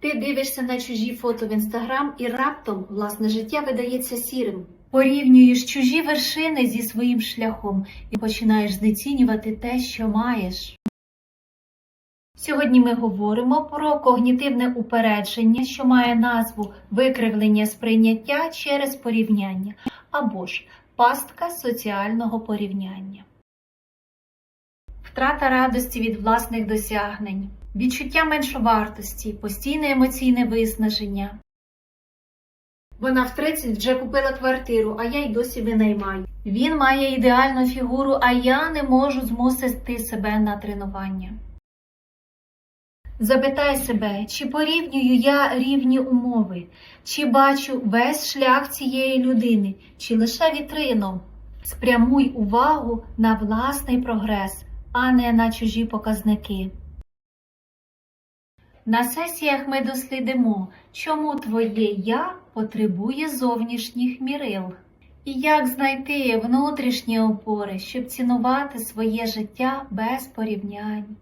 Ти дивишся на чужі фото в інстаграм і раптом власне життя видається сірим. Порівнюєш чужі вершини зі своїм шляхом і починаєш знецінювати те, що маєш. Сьогодні ми говоримо про когнітивне упередження, що має назву викривлення сприйняття через порівняння або ж пастка соціального порівняння. Втрата радості від власних досягнень, відчуття меншовартості, постійне емоційне виснаження. Вона в 30 вже купила квартиру, а я й досі винаймаю. Він має ідеальну фігуру, а я не можу змусити себе на тренування. Запитай себе, чи порівнюю я рівні умови, чи бачу весь шлях цієї людини, чи лише вітрину. Спрямуй увагу на власний прогрес, а не на чужі показники. На сесіях ми дослідимо, чому твоє я потребує зовнішніх мірил, і як знайти внутрішні опори, щоб цінувати своє життя без порівнянь.